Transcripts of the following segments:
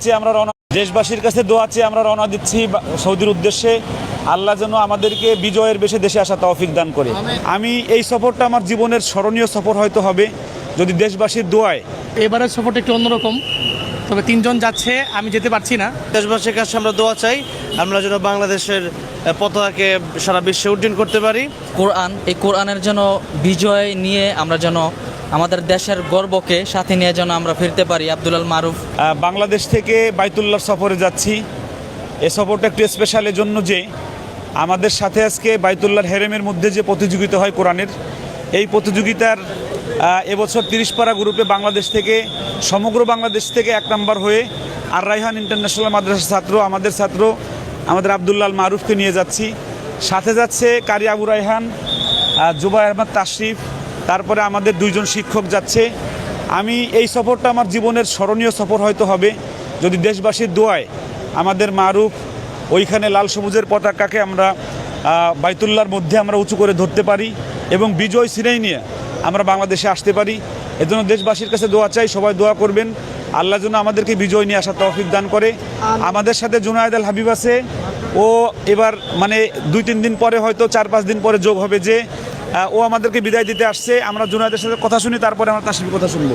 যে আমরা রওনা দেশবাসীর কাছে দোয়া চেয়ে আমরা রওনা দিচ্ছি বা- সৌদির উদ্দেশ্যে। আল্লাহ যেন আমাদেরকে বিজয়ের বেশে দেশে আসা তৌফিক দান করে। আমি এই সফরটা আমার জীবনের স্মরণীয় সফর হয়তো হবে যদি দেশবাসীর দোয়ায়। এবারের সফরটা একটু অন্যরকম। তবে তিনজন যাচ্ছে আমি যেতে পারছি না। দেশবাসীর কাছে আমরা দোয়া চাই আমরা যেন বাংলাদেশের পতাকাকে সারা বিশ্বে উড্ডীন করতে পারি। কোরআন এই কোরআনের জন্য বিজয় নিয়ে আমরা যেন আমাদের দেশের গর্বকে সাথে নিয়ে যেন আমরা ফিরতে পারি। আব্দুল মারুফ। বাংলাদেশ থেকে বাইতুল্লাহর সফরে যাচ্ছি। এ সফরটা একটু স্পেশাল জন্য যে, আমাদের সাথে আজকে বাইতুল্লাহর হেরেমের মধ্যে যে প্রতিযোগিতা হয় কোরআনের, এই প্রতিযোগিতার এবছর তিরিশ পারা গ্রুপে বাংলাদেশ থেকে, সমগ্র বাংলাদেশ থেকে এক নম্বর হয়ে আর রাইহান ইন্টারন্যাশনাল মাদ্রাসার ছাত্র, আমাদের ছাত্র, আমাদের আবদুল্লাল মারুফকে নিয়ে যাচ্ছি। সাথে যাচ্ছে কারি আবু রাইহান জুবাই আহমদ তাশরিফ তারপরে আমাদের দুইজন শিক্ষক যাচ্ছে। আমি এই সফরটা আমার জীবনের স্মরণীয় সফর হয়তো হবে। যদি দেশবাসীর দোয়ায় আমাদের মারুফ ওইখানে লাল সবুজের পতাকাকে আমরা আহ, বাইতুল্লাহর মধ্যে আমরা উঁচু করে ধরতে পারি এবং বিজয় সিনেই নিয়ে আমরা বাংলাদেশে আসতে পারি। এজন্য দেশবাসীর কাছে দোয়া চাই সবাই দোয়া করবেন। আল্লাহ যেন আমাদেরকে বিজয় নিয়ে আসার তৌফিক দান করে। আমাদের সাথে জুনায়দ আল হাবিব আছে। ও এবার মানে দুই তিন দিন পরে হয়তো চার পাঁচ দিন পরে যোগ হবে যে ও আমাদেরকে বিদায় দিতে আসছে। আমরা জুনায়দের সাথে কথা শুনি তারপরে আমরা তার কথা শুনব।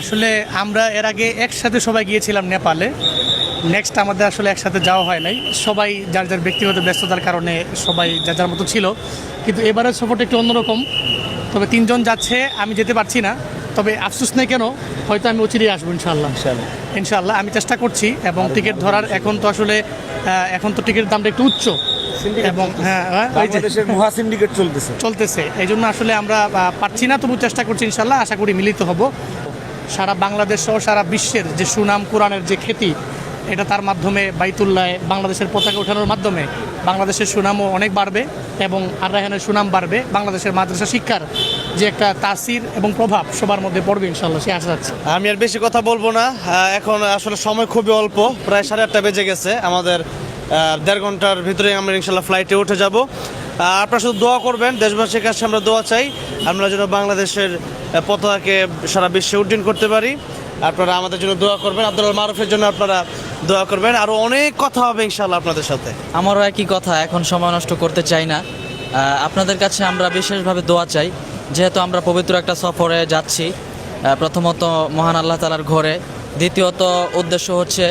আসলে আমরা এর আগে একসাথে সবাই গিয়েছিলাম নেপালে। নেক্সট আমাদের আসলে একসাথে যাওয়া হয় নাই। সবাই যার যার ব্যক্তিগত ব্যস্ততার কারণে সবাই যার যার মতো ছিল। কিন্তু এবারের সফরটা একটু অন্যরকম। তবে তিনজন যাচ্ছে আমি যেতে পারছি না। তবে আফসোস নেই কেন? হয়তো আমি অচিরেই আসব ইনশাল্লাহ ইনশাল্লাহ আমি চেষ্টা করছি এবং টিকিট ধরার এখন তো আসলে এখন তো টিকিটের দামটা একটু উচ্চ। এবং হ্যাঁ হ্যাঁ, বাংলাদেশের মহা সিন্ডিকেট চলতেছে। চলতেছে। এই জন্য আসলে আমরা পারছি না তবু চেষ্টা করছি ইনশাল্লাহ আশা করি মিলিত হব। সারা বাংলাদেশ সহ সারা বিশ্বের যে সুনাম কোরআনের যে খ্যাতি এটা তার মাধ্যমে বাইতুল্লায় বাংলাদেশের পতাকা ওঠানোর মাধ্যমে বাংলাদেশের সুনামও অনেক বাড়বে এবং আর রায়হানের সুনাম বাড়বে। বাংলাদেশের মাদ্রাসা শিক্ষার যে একটা তাসির এবং প্রভাব সবার মধ্যে পড়বে ইনশাল্লাহ সে আশা যাচ্ছে আমি আর বেশি কথা বলব না। এখন আসলে সময় খুবই অল্প প্রায় সাড়ে আটটা বেজে গেছে আমাদের দেড় ঘণ্টার ভিতরে আমরা ইনশাল্লাহ ফ্লাইটে উঠে যাব। আপনারা শুধু দোয়া করবেন, দেশবাসীর কাছে আমরা দোয়া চাই, আমরা যেন বাংলাদেশের পতাকাকে সারা বিশ্বে উড্ডীন করতে পারি। আপনারা আমাদের জন্য দোয়া করবেন, আব্দুল মারুফের জন্য আপনারা দোয়া করবেন। আরও অনেক কথা হবে ইনশাল্লাহ আপনাদের সাথে। আমারও একই কথা, এখন সময় নষ্ট করতে চাই না। আপনাদের কাছে আমরা বিশেষভাবে দোয়া চাই, যেহেতু আমরা পবিত্র একটা সফরে যাচ্ছি প্রথমত মহান আল্লাহ তালার ঘরে। দ্বিতীয়ত উদ্দেশ্য হচ্ছে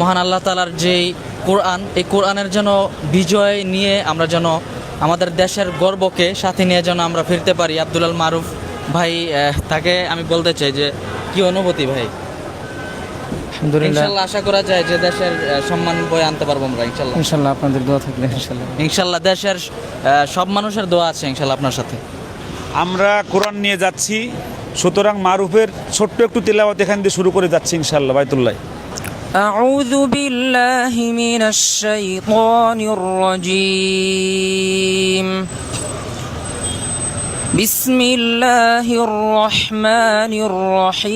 মহান আল্লাহ তালার যেই কোরআন এই কোরআনের যেন বিজয় নিয়ে আমরা যেন আমাদের দেশের গর্বকে সাথে নিয়ে যেন আমরা ফিরতে পারি। আব্দুল মারুফ ভাই তাকে আমি বলতে চাই যে কি অনুভূতি ভাই? ইনশাল্লাহ আশা করা যায় যে দেশের সম্মান বয়ে আনতে পারব আমরা ইনশাল্লাহ। ইনশাল্লাহ আপনাদের দোয়া থাকলে ইনশাল্লাহ। ইনশাল্লাহ দেশের সব মানুষের দোয়া আছে ইনশাল্লাহ আপনার সাথে। আমরা কোরআন নিয়ে যাচ্ছি সুতরাং মারুফের ছোট্ট একটু তেলাওয়াত এখান দিয়ে শুরু করে যাচ্ছি ইনশাল্লাহ বাইতুল্লাহ। أعوذ بالله من الشيطان الرجيم. بسم الله الرحمن الرحيم.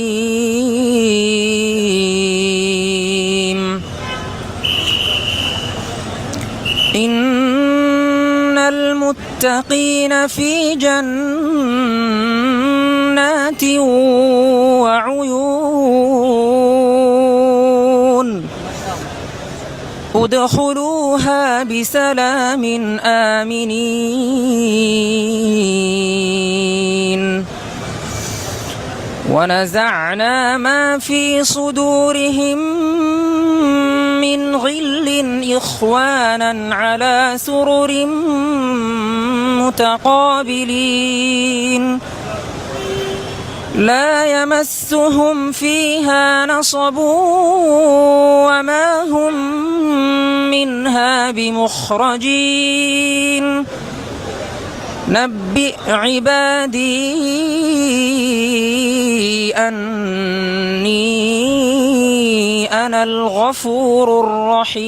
إن المتقين في جنات وعيون ادخلوها بسلام آمنين. ونزعنا ما في صدورهم من غل إخوانا على سرر متقابلين. لا يمسهم فيها نصب وما هم منها بمخرجين. نبئ عبادي أني أنا الغفور الرحيم.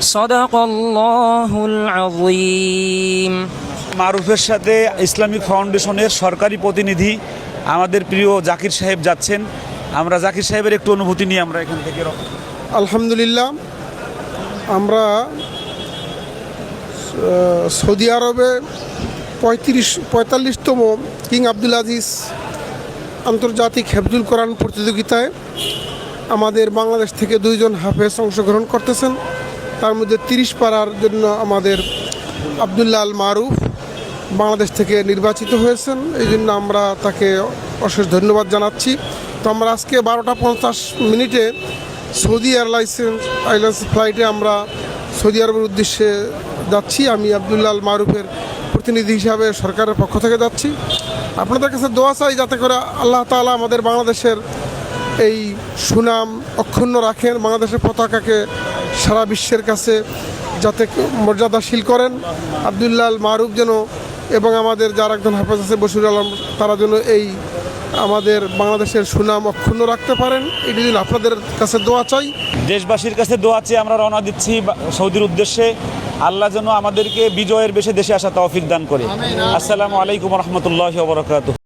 صدق الله العظيم. মারুফের সাথে ইসলামিক ফাউন্ডেশনের সরকারি প্রতিনিধি আমাদের প্রিয় জাকির সাহেব যাচ্ছেন। আমরা জাকির সাহেবের একটু অনুভূতি নিয়ে আমরা এখান থেকে আলহামদুলিল্লাহ, আমরা সৌদি আরবে পঁয়ত্রিশ, পঁয়তাল্লিশতম কিং আব্দুল আজিজ আন্তর্জাতিক হেফজুল কোরআন প্রতিযোগিতায় আমাদের বাংলাদেশ থেকে দুইজন হাফেজ অংশগ্রহণ করতেছেন। তার মধ্যে তিরিশ পাড়ার জন্য আমাদের আবদুল্লাহ আল মারুফ বাংলাদেশ থেকে নির্বাচিত হয়েছেন, এই জন্য আমরা তাকে অশেষ ধন্যবাদ জানাচ্ছি। তো আমরা আজকে বারোটা পঞ্চাশ মিনিটে সৌদি এয়ারলাইন্স এয়ারলাইন্স ফ্লাইটে আমরা সৌদি আরবের উদ্দেশ্যে যাচ্ছি। আমি আবদুল্লাহ আল মারুফের প্রতিনিধি হিসাবে সরকারের পক্ষ থেকে যাচ্ছি। আপনাদের কাছে দোয়া চাই যাতে করে আল্লাহ তাআলা আমাদের বাংলাদেশের এই সুনাম অক্ষুণ্ণ রাখেন, বাংলাদেশের পতাকাকে সারা বিশ্বের কাছে যাতে মর্যাদাশীল করেন। আবদুল্লাহ আল মারুফ যেন এবং আমাদের যার একজন হাফেজ আছে বসির আলম তারা যেন এই আমাদের বাংলাদেশের সুনাম অক্ষুণ্ণ রাখতে পারেন। এটি যদি আপনাদের কাছে দোয়া চাই। দেশবাসীর কাছে দোয়া চেয়ে আমরা রওনা দিচ্ছি বা- সৌদির উদ্দেশ্যে। আল্লাহ যেন আমাদেরকে বিজয়ের বেশে দেশে আসা তৌফিক দান করে। আসসালামু আলাইকুম রহমতুল্লাহ বরকাত